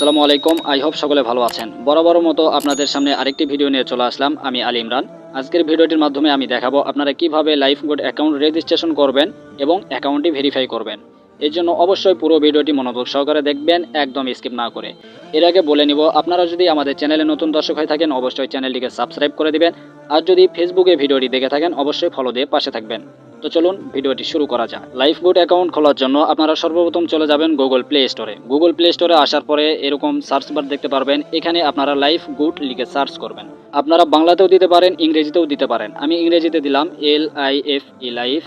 আসসালামু আলাইকুম। I hope সকলে ভালো আছেন। বরাবর মতো আপনাদের সামনে আরেকটি ভিডিও নিয়ে চলে আসলাম। আমি আলী ইমরান। আজকের ভিডিওটির মাধ্যমে আমি দেখাবো আপনারা কীভাবে লাইফ গুড অ্যাকাউন্ট রেজিস্ট্রেশন করবেন এবং অ্যাকাউন্টটি ভেরিফাই করবেন। এর জন্য অবশ্যই পুরো ভিডিওটি মনোযোগ সহকারে দেখবেন, একদম স্কিপ না করে। এর আগে বলে নিব, আপনারা যদি আমাদের চ্যানেলে নতুন দর্শক হয়ে থাকেন, অবশ্যই চ্যানেলটিকে সাবস্ক্রাইব করে দিবেন। আর যদি ফেসবুকে ভিডিওটি দেখে থাকেন, অবশ্যই ফলো দিয়ে পাশে থাকবেন। তো চলুন ভিডিওটি শুরু করা যাক। লাইফ গুড অ্যাকাউন্ট খোলার জন্য আপনারা সর্বপ্রথম চলে যাবেন গুগল প্লে স্টোরে গুগল প্লে স্টোরে আসার পরে এরকম সার্চ বার দেখতে পারবেন, এখানে আপনারা লাইফ গুড লিখে সার্চ করবেন। আপনারা বাংলাতেও দিতে পারেন, ইংরেজিতেও দিতে পারেন। আমি ইংরেজিতে দিলাম L I F E life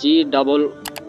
G double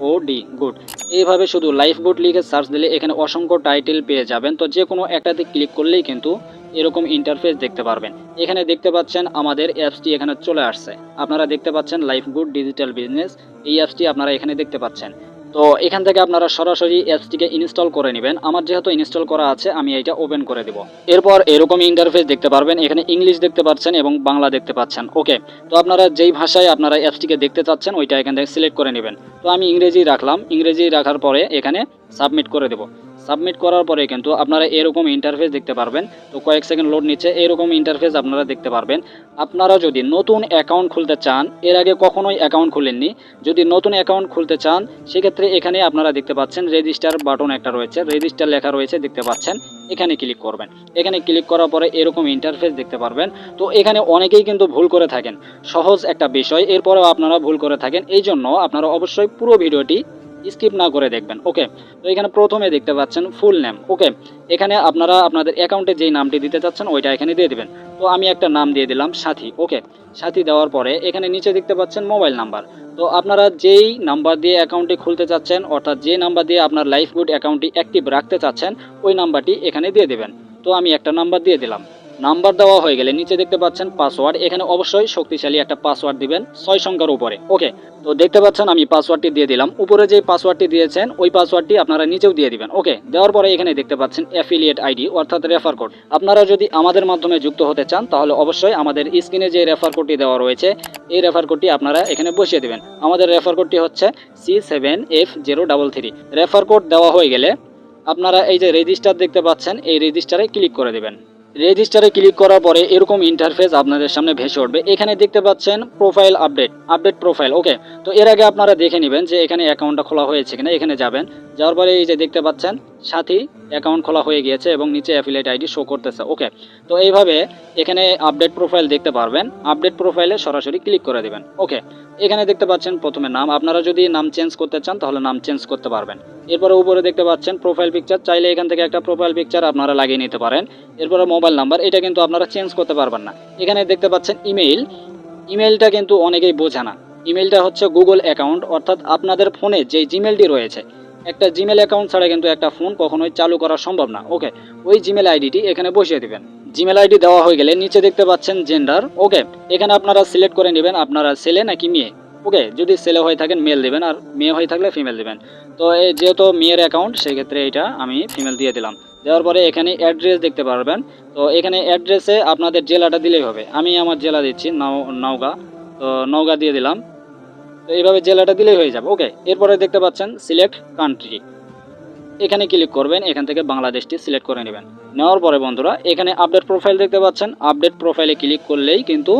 O D good এইভাবে শুধু লাইফ গুড লিখে সার্চ দিলে এখানে অসংখ্য টাইটেল পেয়ে যাবেন। তো যে কোনো একটাতে ক্লিক করলেই কিন্তু এরকম ইন্টারফেস দেখতে পারবেন। এখানে দেখতে পাচ্ছেন আমাদের অ্যাপসটি এখানে চলে আসছে। আপনারা দেখতে পাচ্ছেন লাইফ গুড ডিজিটাল বিজনেস এই অ্যাপসটি আপনারা এখানে দেখতে পাচ্ছেন। তো এখান থেকে আপনারা সরাসরি অ্যাপসটিকে ইনস্টল করে নেবেন। আমার যেহেতু ইনস্টল করা আছে, আমি এটা ওপেন করে দেব। এরপর এরকম ইন্টারফেস দেখতে পারবেন। এখানে ইংলিশ দেখতে পাচ্ছেন এবং বাংলা দেখতে পাচ্ছেন। ওকে তো আপনারা যেই ভাষায় আপনারা অ্যাপসটিকে দেখতে চাচ্ছেন, ওইটা এখান থেকে সিলেক্ট করে নেবেন। তো আমি ইংরেজি রাখলাম। ইংরেজি রাখার পরে এখানে সাবমিট করে দেব। সাবমিট করার পরে কিন্তু আপনারা এরকম ইন্টারফেস দেখতে পারবেন। তো কয়েক সেকেন্ড লোড নিচ্ছে, এরকম ইন্টারফেস আপনারা দেখতে পারবেন। আপনারা যদি নতুন অ্যাকাউন্ট খুলতে চান, এর আগে কখনোই অ্যাকাউন্ট খুলেননি, যদি নতুন অ্যাকাউন্ট খুলতে চান, সেক্ষেত্রে এখানে আপনারা দেখতে পাচ্ছেন রেজিস্টার বাটন একটা রয়েছে রেজিস্টার লেখা রয়েছে, দেখতে পাচ্ছেন, এখানে ক্লিক করবেন। এখানে ক্লিক করার পরে এরকম ইন্টারফেস দেখতে পারবেন। তো এখানে অনেকেই কিন্তু ভুল করে থাকেন। সহজ একটা বিষয়, এরপরেও আপনারা ভুল করে থাকেন। এই জন্য আপনারা অবশ্যই পুরো ভিডিওটি স্কিপ না করে দেখবেন ওকে তো এখানে প্রথমে দেখতে পাচ্ছেন ফুল নেম ওকে এখানে আপনারা আপনাদের অ্যাকাউন্টে যেই নামটি দিতে চাচ্ছেন, ওইটা এখানে দিয়ে দেবেন। তো আমি একটা নাম দিয়ে দিলাম সাথী ওকে সাথী দেওয়ার পরে এখানে নিচে দেখতে পাচ্ছেন মোবাইল নাম্বার তো আপনারা যেই নাম্বার দিয়ে অ্যাকাউন্টটি খুলতে চাচ্ছেন, অর্থাৎ যে নাম্বার দিয়ে আপনার লাইফ গুড অ্যাকাউন্টটি অ্যাক্টিভ রাখতে চাচ্ছেন, ওই নাম্বারটি এখানে দিয়ে দেবেন। তো আমি একটা নাম্বার দিয়ে দিলাম। নাম্বার দেওয়া হয়ে গেলে নিচে দেখতে পাচ্ছেন পাসওয়ার্ড এখানে অবশ্যই শক্তিশালী একটা পাসওয়ার্ড দিবেন ছয় সংখ্যার উপরে। ওকে, তো দেখতে পাচ্ছেন আমি পাসওয়ার্ডটি দিয়ে দিলাম। উপরে যে পাসওয়ার্ডটি দিয়েছেন, ওই পাসওয়ার্ডটি আপনারা নিচেও দিয়ে দিবেন। ওকে, দেওয়ার পরে এখানে দেখতে পাচ্ছেন অ্যাফিলিয়েট আইডি অর্থাৎ রেফার কোড আপনারা যদি আমাদের মাধ্যমে যুক্ত হতে চান, তাহলে অবশ্যই আমাদের স্ক্রিনে যে রেফার কোডটি দেওয়া রয়েছে, এই রেফার কোডটি আপনারা এখানে বসিয়ে দেবেন। আমাদের রেফার কোডটি হচ্ছে C seven F zero double three refer code দেওয়া হয়ে গেলে আপনারা এই যে রেজিস্টার দেখতে পাচ্ছেন, এই রেজিস্টারে ক্লিক করে দেবেন। রেজিস্টারে ক্লিক করার পরে এরকম ইন্টারফেস আপনাদের সামনে ভেসে উঠবে। এখানে দেখতে পাচ্ছেন profile update update profile okay তো এর আগে আপনারা দেখে নেবেন যে এখানে অ্যাকাউন্টটা খোলা হয়েছে কিনা, এখানে যাবেন। যাওয়ার পরে এই যে দেখতে পাচ্ছেন, সাথী অ্যাকাউন্ট খোলা হয়ে গিয়েছে এবং নিচে অ্যাফিলেট আইডি শো করতেছে। ওকে তো এইভাবে এখানে আপডেট প্রোফাইল দেখতে পারবেন। আপডেট প্রোফাইলে সরাসরি ক্লিক করে দেবেন। ওকে এখানে দেখতে পাচ্ছেন প্রথমে নাম। আপনারা যদি নাম চেঞ্জ করতে চান, তাহলে নাম চেঞ্জ করতে পারবেন। এরপরে উপরে দেখতে পাচ্ছেন প্রোফাইল পিকচার চাইলে এখান থেকে একটা প্রোফাইল পিকচার আপনারা লাগিয়ে নিতে পারেন। এরপরে মোবাইল নাম্বার এটা কিন্তু আপনারা চেঞ্জ করতে পারবেন না। এখানে দেখতে পাচ্ছেন ইমেইল ইমেইলটা কিন্তু অনেকেই বোঝে না। ইমেলটা হচ্ছে গুগল অ্যাকাউন্ট অর্থাৎ আপনাদের ফোনে যে জিমেলটি রয়েছে একটা জিমেল অ্যাকাউন্ট ছাড়া কিন্তু একটা ফোন কখনোই চালু করা সম্ভব না। ওকে ওই জিমেল আইডিটি এখানে বসিয়ে দেবেন। জিমেল আইডি দেওয়া হয়ে গেলে নিচে দেখতে পাচ্ছেন জেন্ডার ওকে এখানে আপনারা সিলেক্ট করে নেবেন আপনারা ছেলে নাকি মেয়ে। ওকে যদি ছেলে হয়ে থাকেন মেল দেবেন আর মেয়ে হয়ে থাকলে ফিমেল দেবেন। তো এই যেহেতু মেয়ের অ্যাকাউন্ট সেই ক্ষেত্রে এটা আমি ফিমেল দিয়ে দিলাম। দেওয়ার পরে এখানে অ্যাড্রেস দেখতে পারবেন। তো এখানে অ্যাড্রেসে আপনাদের জেলাটা দিলেই হবে। আমি আমার জেলা দিচ্ছি নাও নওগাঁ। তো নওগাঁ দিয়ে দিলাম। তো এইভাবে জেলাটা দিলেই হয়ে যাবে ওকে এরপরে দেখতে পাচ্ছেন সিলেক্ট কান্ট্রি এখানে ক্লিক করবেন, এখান থেকে বাংলাদেশটি সিলেক্ট করে নেবেন। নেওয়ার পরে বন্ধুরা, এখানে আপডেট প্রোফাইল দেখতে পাচ্ছেন। আপডেট প্রোফাইলে ক্লিক করলেই কিন্তু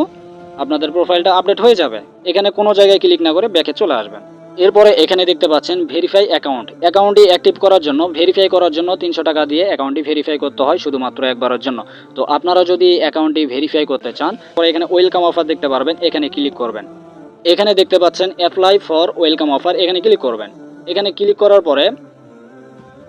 আপনাদের প্রোফাইলটা আপডেট হয়ে যাবে। এখানে কোনো জায়গায় ক্লিক না করে ব্যাকে চলে আসবেন। এরপরে এখানে দেখতে পাচ্ছেন ভেরিফাই অ্যাকাউন্ট অ্যাকাউন্টটি অ্যাক্টিভ করার জন্য ভেরিফাই করার জন্য তিনশো টাকা দিয়ে অ্যাকাউন্টটি ভেরিফাই করতে হয় শুধুমাত্র একবারের জন্য। তো আপনারা যদি অ্যাকাউন্টটি ভেরিফাই করতে চান পরে এখানে ওয়েলকাম অফার দেখতে পারবেন, এখানে ক্লিক করবেন। এখানে দেখতে পাচ্ছেন অ্যাপ্লাই ফর ওয়েলকাম অফার এখানে ক্লিক করবেন। এখানে ক্লিক করার পরে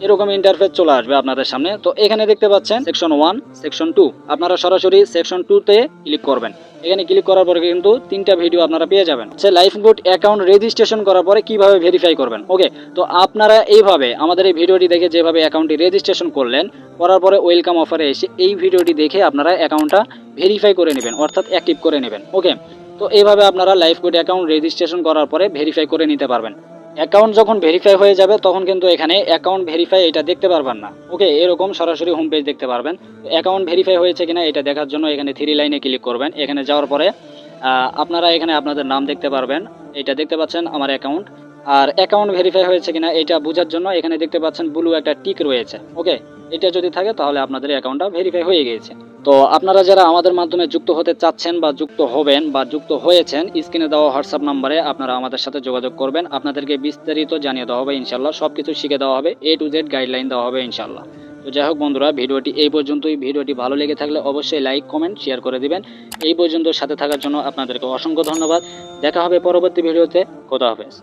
এরকম ইন্টারফেস চলে আসবে আপনাদের সামনে। তো এখানে দেখতে পাচ্ছেন সেকশন ওয়ান সেকশন টু আপনারা সরাসরি সেকশন টুতে ক্লিক করবেন। এখানে ক্লিক করার পরে কিন্তু তিনটা ভিডিও আপনারা পেয়ে যাবেন। সে লাইফ গুড অ্যাকাউন্ট রেজিস্ট্রেশন করার পরে কীভাবে ভেরিফাই করবেন। ওকে তো আপনারা এইভাবে আমাদের এই ভিডিওটি দেখে যেভাবে অ্যাকাউন্টটি রেজিস্ট্রেশন করলেন, করার পরে ওয়েলকাম অফারে এসে এই ভিডিওটি দেখে আপনারা অ্যাকাউন্টটা ভেরিফাই করে নেবেন, অর্থাৎ অ্যাক্টিভ করে নেবেন। ওকে তো এইভাবে আপনারা লাইফ গুড অ্যাকাউন্ট রেজিস্ট্রেশন করার পরে ভেরিফাই করে নিতে পারবেন। অ্যাকাউন্ট যখন ভেরিফাই হয়ে যাবে, তখন কিন্তু এখানে অ্যাকাউন্ট ভেরিফাই এটা দেখতে পারবেন না। ওকে এরকম সরাসরি হোম পেজ দেখতে পারবেন। অ্যাকাউন্ট ভেরিফাই হয়েছে কিনা এটা দেখার জন্য এখানে থ্রি লাইনে ক্লিক করবেন। এখানে যাওয়ার পরে আপনারা এখানে আপনাদের নাম দেখতে পারবেন। এটা দেখতে পাচ্ছেন আমার অ্যাকাউন্ট আর অ্যাকাউন্ট ভেরিফাই হয়েছে কিনা এটা বোঝার জন্য এখানে দেখতে পাচ্ছেন ব্লু একটা টিক রয়েছে। ওকে এটা যদি থাকে তাহলে আপনাদের অ্যাকাউন্টটা ভেরিফাই হয়ে গিয়েছে। তো আপনারা যারা আমাদের মাধ্যমে যুক্ত হতে চাচ্ছেন বা যুক্ত হবেন বা যুক্ত হয়েছেন, স্ক্রিনে দেওয়া হোয়াটসঅ্যাপ নাম্বারে আপনারা আমাদের সাথে যোগাযোগ করবেন। আপনাদেরকে বিস্তারিত জানিয়ে দেওয়া হবে ইনশাল্লাহ সব কিছু শিখে দেওয়া হবে এ টু জেড গাইডলাইন দেওয়া হবে ইনশাল্লাহ তো যাই হোক বন্ধুরা, ভিডিওটি এই পর্যন্তই। ভিডিওটি ভালো লেগে থাকলে অবশ্যই লাইক কমেন্ট শেয়ার করে দিবেন। এই পর্যন্ত সাথে থাকার জন্য আপনাদেরকে অসংখ্য ধন্যবাদ। দেখা হবে পরবর্তী ভিডিওতে। খোদা হাফেজ।